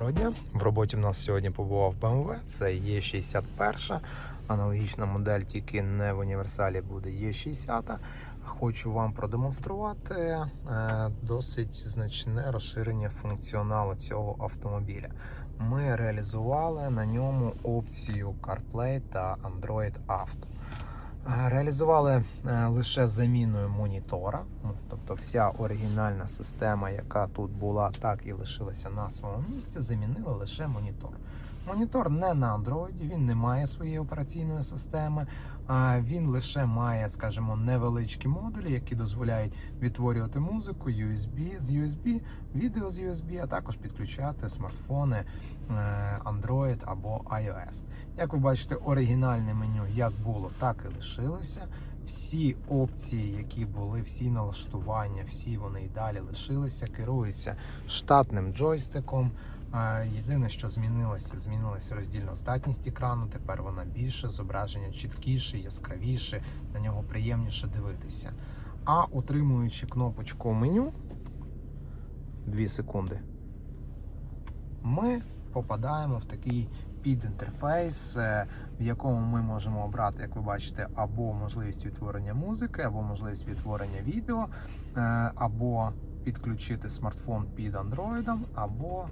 Доброго дня. В роботі в нас сьогодні побував BMW. Це Е61. Аналогічна модель, тільки не в універсалі буде Е60. Хочу вам продемонструвати е, досить значне розширення функціоналу цього автомобіля. Ми реалізували на ньому опцію CarPlay та Android Auto. Реалізували е, лише заміною монітора, ну, тобто вся оригінальна система, яка тут була, так і лишилася на своєму місці, замінили лише монітор. Монітор не на Android, він не має своєї операційної системи, а він лише має, скажімо, невеличкі модулі, які дозволяють відтворювати музику, USB з USB, відео з USB, а також підключати смартфони е, Android або iOS. Як ви бачите, оригінальне меню як було, так і лишилося. Всі опції, які були, всі налаштування, всі вони і далі лишилися, керуються штатним джойстиком. Єдине, що змінилося, змінилася роздільна здатність екрану. Тепер вона більше, зображення чіткіше, яскравіше, на нього приємніше дивитися. А утримуючи кнопочку меню 2 секунди, ми попадаємо в такий підінтерфейс, е, в якому ми можемо обрати, як ви бачите, або можливість відтворення музики, або можливість відтворення відео, е, або підключити смартфон під Android, або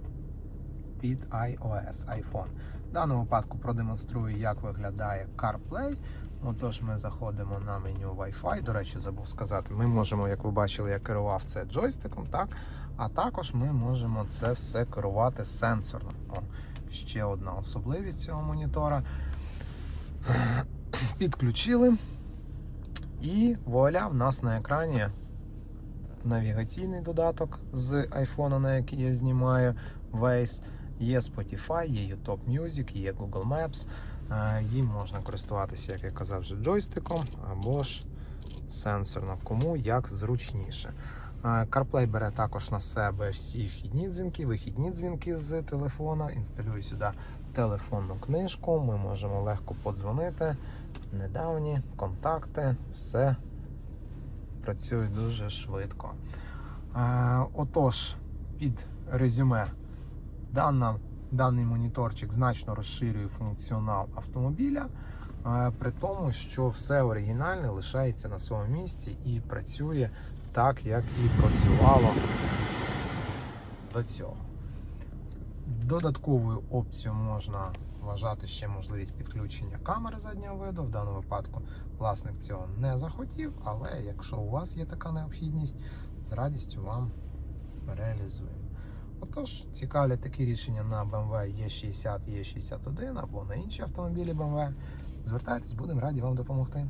під iOS iPhone. В даному випадку продемонструю, як виглядає CarPlay. Отож, ми заходимо на меню Wi-Fi. До речі, забув сказати, ми можемо, як ви бачили, я керував це джойстиком, так? А також ми можемо це все керувати сенсорно. О, ще одна особливість цього монітора. Підключили. І вуаля, в нас на екрані навігаційний додаток з iPhone, на який я знімаю Waze. Є Spotify, є YouTube Music, є Google Maps. Е, Їм можна користуватися, як я казав, вже джойстиком або ж сенсорно, кому як зручніше. Е, CarPlay бере також на себе всі вхідні дзвінки, вихідні дзвінки з телефона. Інсталюю сюди телефонну книжку. Ми можемо легко подзвонити. Недавні контакти, все працює дуже швидко. Е, Отож, під резюме, дана, даний моніторчик значно розширює функціонал автомобіля, е, при тому, що все оригінальне лишається на своєму місці і працює так, як і працювало до цього. Додатковою опцією можна вважати ще можливість підключення камери заднього виду. В даному випадку власник цього не захотів, але якщо у вас є така необхідність, з радістю вам реалізуємо. Отож, цікавлять такі рішення на BMW E60, E61 або на інші автомобілі BMW. Звертайтесь, будемо раді вам допомогти.